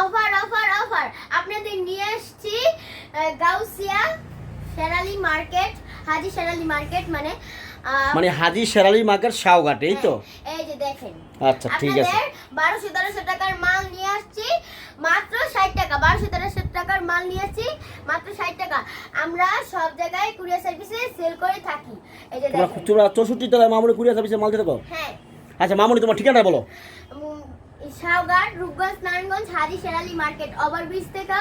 Offer offer offer. আপনাদের নিয়ে এসেছি গাউসিয়া শেরালি মার্কেট হাজি শেরালি মার্কেট মানে মানে হাজি শেরালি মার্কেট শাওঘাট এই তো? হ্যাঁ, এই যে দেখেন। আচ্ছা ঠিক আছে। আপনাদের বারোশো তেরোশো টাকার মাল নিয়ে আসছি মাত্র ষাট টাকা বারোশো তেরোশো টাকার মাল নিয়ে আসছি মাত্র ষাট টাকা। আমরা সব জায়গায় কুরিয়ার সার্ভিসে সেল করে থাকি। এই যে দেখেন। তোমরা চৌষট্টি তলায় মামুনি কুরিয়ার সার্ভিসে মাল দিতে থাকো হ্যাঁ। আচ্ছা মামুনি তোমার ঠিকানা বলো। Um, Rupganj Narayanganj Haji Sherali market. Overbridge থেকে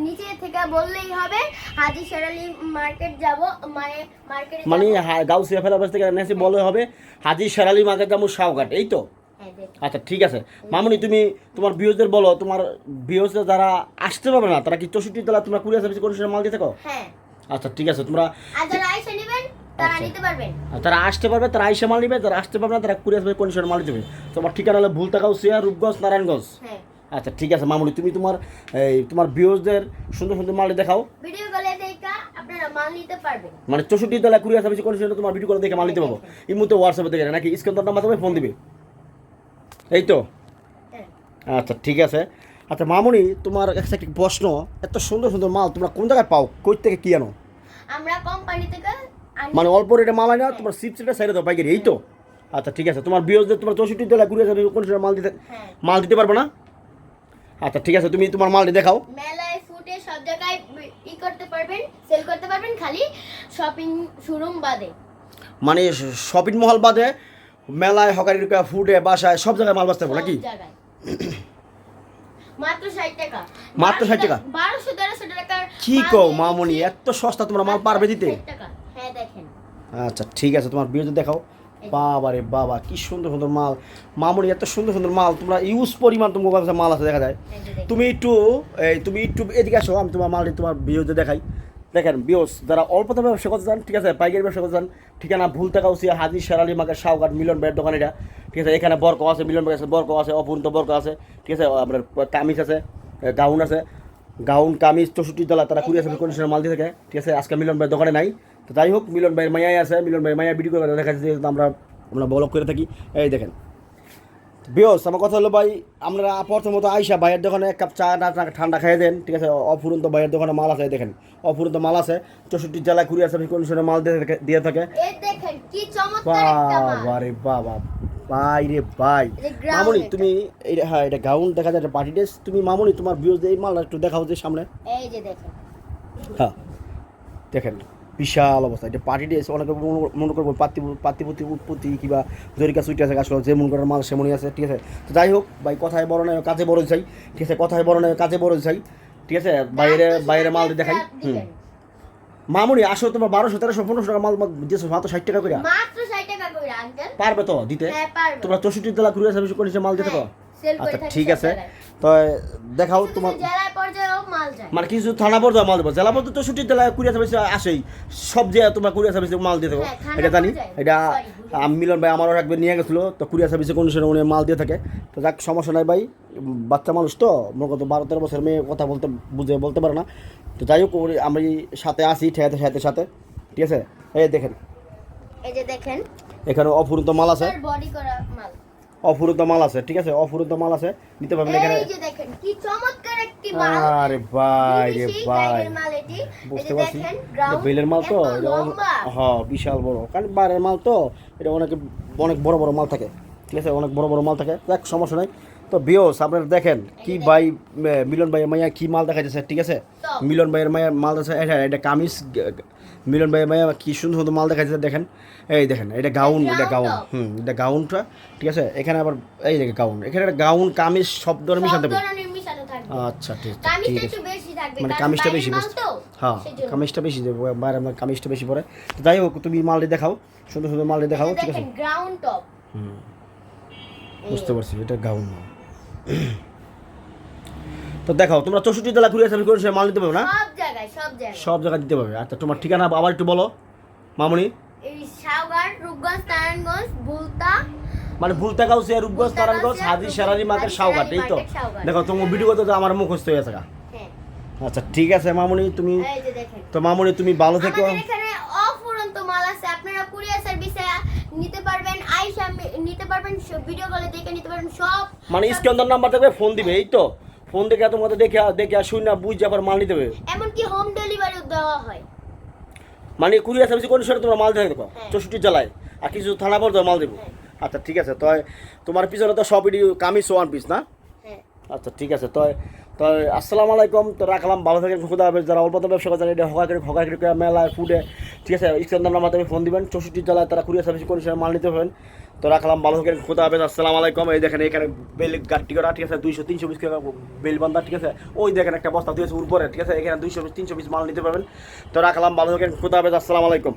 নিচে থেকে বললেই হবে হাজি শেরালি মার্কেট যাব মানে মার্কেটে মানে গাউসিয়া থেকে নেসে বলে হবে হাজি শেরালি মার্কেট যাব শাওঘাট এই তো? হ্যাঁ আচ্ছা ঠিক আছে। মামুনি তুমি তোমার বিয়োজদের বলো তোমার বিয়োজদের যারা আসতে পারবে না তারা কি চৌষট্টি তলা তোমরা কুরিয়ার সার্ভিস কোনো মাল দিয়ে থাকো হ্যাঁ। আচ্ছা ঠিক আছে তোমরা তারা আচ্ছা। নিতে পারবেন। আর আসতে পারবে তারা আইসে মাল নিবে যারা আসতে পারবে না তারা কুরিয়ার সার্ভিস কন্ডিশন মাল দেবে। তোমার ঠিকানা হলো ভুলতা গাউসিয়া রূপগঞ্জ নারায়ণগঞ্জ। হ্যাঁ। আচ্ছা ঠিক আছে মামুনি তুমি তোমার এই তোমার বিয়োজদের সুন্দর সুন্দর মাল দেখাও। ভিডিও কলে দেখা আপনারা মাল নিতে পারবেন। মানে চৌষট্টি তলা কুরিয়ার সার্ভিস কন্ডিশন তোমার ভিডিও করে দেখে মাল নিতে পারব। এই মুহূর্তে হোয়াটসঅ্যাপে দেখে নাকি স্ক্রিন মাধ্যমে ফোন দিবে? এই তো? হ্যাঁ। আচ্ছা ঠিক আছে। আচ্ছা মামুনি তোমার কাছে একটি প্রশ্ন? এত সুন্দর সুন্দর মাল তোমরা কোন জায়গায় পাও? কই থেকে কি আনো? আমরা কোম্পানি থেকে মানে অল্প রেটে মাল আনো তোমার সিপ সেটা সাইডে দাও পাইকারি এই তো? আচ্ছা ঠিক আছে। তোমার বিয়োজদের তোমার চৌষট্টি তলা কুড়ি হাজার কোন সময় মাল দিতে হ্যাঁ। মাল দিতে পারবে না? আচ্ছা ঠিক আছে তুমি তোমার মালটি দেখাও। মেলায় ফুটে সব জায়গায় ই করতে পারবেন সেল করতে পারবেন খালি শপিং শোরুম বাদে। মানে শপিং মহল বাদে মেলায় হকারির ফুডে বাসায় সব জায়গায় মাল বাঁচতে পারব নাকি? মাত্র ষাট টাকা। মাত্র 60 টাকা? বারোশো তেরোশো টাকার কি কও মামুনি। এত সস্তা তোমরা মাল পারবে দিতে 60 টাকা। আচ্ছা ঠিক আছে তোমার বিয়েতে দেখাও। বাবা রে বাবা কি সুন্দর সুন্দর মাল। মামুনি এত সুন্দর সুন্দর মাল। তোমরা ইউজ পরিমাণ তোমার কাছে মাল আছে দেখা যায়। তুমি একটু এই তুমি একটু এদিকে আসো আমি তোমার মালটি তোমার বিয়োজে দেখাই। দেখেন বিয়োজ যারা অল্প দামে ব্যবসা করতে চান ঠিক আছে পাইকারি ব্যবসা করতে চান ঠিকানা ভুল টাকা উচিত হাজি শেরালি মাকে শাহঘাট মিলন ভাইয়ের দোকান এটা। ঠিক আছে এখানে বরক আছে মিলন ভাই আছে বরক আছে অপূর্ণ বরক আছে। ঠিক আছে আপনার কামিজ আছে গাউন আছে। গাউন কামিজ চৌষট্টি তলা তারা কুড়ি আছে কন্ডিশনের মাল দিয়ে থাকে। ঠিক আছে আজকে মিলন ভাইয়ের দোকানে নাই। তো যাই হোক মিলন ভাইয়ের মায়াই আছে মিলন ভাইয়ের মায়া ভিডিও করে দেখা যাচ্ছে আমরা আমরা বলক করে থাকি। এই দেখেন। বিয়স আমার কথা হলো ভাই আপনারা প্রথমত আইসা ভাইয়ের দোকানে এক কাপ চা না ঠান্ডা খাইয়ে দেন ঠিক আছে? অফুরন্ত ভাইয়ের দোকানে মাল আছে দেখেন। অফুরন্ত মাল আছে। চৌষট্টি জেলা কুড়ি আছে কন্ডিশনের মাল দিয়ে থাকে- বাবা রে বাবা। ভাই রে ভাই। মামুনি তুমি এটা হ্যাঁ এটা গাউন দেখা যায় পার্টি ড্রেস তুমি মামুনি তোমার বিয়স এই মাল একটু দেখাও যে সামনে। এই যে দেখেন। হ্যাঁ। দেখেন। বিশাল অবস্থা। এটা পার্টি ড্রেস অনেকে মনে- করব পাতি উৎপত্তি কিংবা জরিকা সুইটি আছে আসলে যে মন করার মাল সেমনই আছে, ঠিক আছে? তো যাই হোক, ভাই, কথায় বড় নয় কাজে বড় চাই, ঠিক আছে? কথায় বড় নয় কাজে বড় চাই, ঠিক আছে? বাইরে বাইরে মাল দেখাই, হুম। মামুনি আসো তোমার বারোশো, তেরোশো, পনেরোশো টাকা মাল দিয়েছ, মাত্র ষাট টাকা করে পারবে তো দিতে? হ্যাঁ তোমরা চৌষট্টি জেলা কুড়িয়া সার্ভিস করেছে মাল দিতে পারো আচ্ছা ঠিক আছে। তো দেখাও তোমার মাল যায় মানে কিছু থানা পর্যায়ে মাল দেবো। জেলা পর্যন্ত চৌষট্টি জেলা কুড়িয়া সার্ভিস আসেই। সব জায়গায় তোমরা কুড়িয়া সার্ভিসে মাল দিয়ে হ্যাঁ, এটা জানি। এটা মিলন ভাই আমারও একবার নিয়ে গেছিল তো কুড়িয়া সার্ভিসে কন্ডিশনে উনি মাল দিয়ে থাকে। তো যাক সমস্যা নাই ভাই। বাচ্চা মানুষ তো মনে কত বারো তেরো বছর মেয়ে কথা বলতে বুঝে বলতে পারে না। তো যাই হোক আমি সাথে আসি ঠেয়াতে ঠেয়াতে সাথে। ঠিক আছে? এই দেখেন। এই যে দেখেন এখানে অফুরন্ত মাল আছে। অফুরন্ত মাল আছে ঠিক আছে? অফুরন্ত মাল আছে নিতে পারবেন এখানে। এই যে দেখেন কি চমৎকার একটি মাল। আরে ভাই রে ভাই। বুঝতে পারছি। এটা বেলের মাল তো এটা অনেক- লম্বা। হ্যাঁ বিশাল বড়। কারণ বাইরের মাল তো এটা অনেক অনেক বড় বড় মাল থাকে। ঠিক আছে? অনেক বড় বড় মাল থাকে। দেখ সমস্যা নাই। তো বিয়স আপনারা দেখেন কি ভাই মিলন ভাইয়ের মাইয়া কি মাল দেখা যাচ্ছে ঠিক আছে? মিলন ভাইয়ের মাইয়া মাল আছে এটা এটা কামিজ মিলন ভাইয়ের মাইয়া কি সুন্দর সুন্দর মাল দেখা যাচ্ছে দেখেন। এই দেখেন এটা গাউন এটা গাউন হুম এটা গাউনটা ঠিক আছে? এখানে আবার এই দেখে গাউন এখানে একটা গাউন কামিজ সব ধরনের মিশাতে থাকবে। আচ্ছা ঠিক ঠিক আছে একটু বেশি থাকবে মানে কামিজটা বেশি হ্যাঁ কামিজটা বেশি দেবো বাইরে আমার কামিজটা বেশি পরে যাই হোক তুমি মালটি দেখাও সুন্দর সুন্দর মালটি দেখাও ঠিক আছে? হুম বুঝতে পারছি এটা গাউন তো দেখাও তোমরা চৌষট্টি জেলা ঘুরে আসবে করে মাল নিতে পারবে না? সব জায়গায় সব জায়গায়। সব জায়গায় দিতে পারবে। আচ্ছা তোমার ঠিকানা আবার একটু বলো মামনি। এই সাউগার রূপগঞ্জ নারায়ণগঞ্জ বুলতা। মানে ভুলতে গাউসিয়া রূপগঞ্জ নারায়ণগঞ্জ গাউসিয়া, হাজি শেরালি মার্কেট সাউঘাট এই তো। দেখো তোমার ভিডিও করতে তো আমার মুখস্থ হয়ে গা। হ্যাঁ। আচ্ছা ঠিক আছে মামুনি তুমি তো মামুনি তুমি ভালো থেকো। এখানে অফুরন্ত মাল আছে। আপনারা কুরিয়ার সার্ভিসে নিতে পারবেন। নিতে পারবেন ভিডিও কলে দেখে নিতে পারবেন সব মানে স্ক্যান্ডার নাম্বার থাকবে ফোন দিবে এই তো? ফোন দেখে তোমার দেখে দেখে শুন না বুঝ যাবার মাল নিতে হবে। এমনকি হোম ডেলিভারিও দেওয়া হয়। মানে কুরিয়ার সার্ভিস কোন সময় তোমরা মাল দেবে দেখো হ্যাঁ। চৌষট্টি জেলায়। আর কিছু থানা পর মাল দেবো। হ্যাঁ। আচ্ছা ঠিক আছে তো তোমার পিছনে তো সব কামিজ ওয়ান পিস না? হ্যাঁ। আচ্ছা ঠিক আছে তো তো আসসালামু আলাইকুম, তো রাখলাম, ভালো থাকেন খুদা হাফেজ যারা অল্প ব্যবসা করেন এটা হকারি হকারি মেলায় ফুডে ঠিক আছে? স্ক্রিন নাম্বার মাধ্যমে ফোন দিবেন, চৌষট্টি জেলায় তারা কুরিয়ার সার্ভিস কোন সময় মাল নিতে হবেন তো রাখলাম, ভালো থাকেন খুদা হবে আসসালামু আলাইকুম। এই দেখেন, এখানে বেল গাড়ি করা, ঠিক আছে? দুইশো, তিনশো পিস বেল বান্ধা, ঠিক আছে? ওই দেখেন একটা বস্তা দিয়েছে উপরে, ঠিক আছে? এখানে দুইশো পিস তিনশো পিস মাল নিতে পারবেন। তো রাখলাম, ভালো থাকেন খুদা হবে আসসালামু আলাইকুম।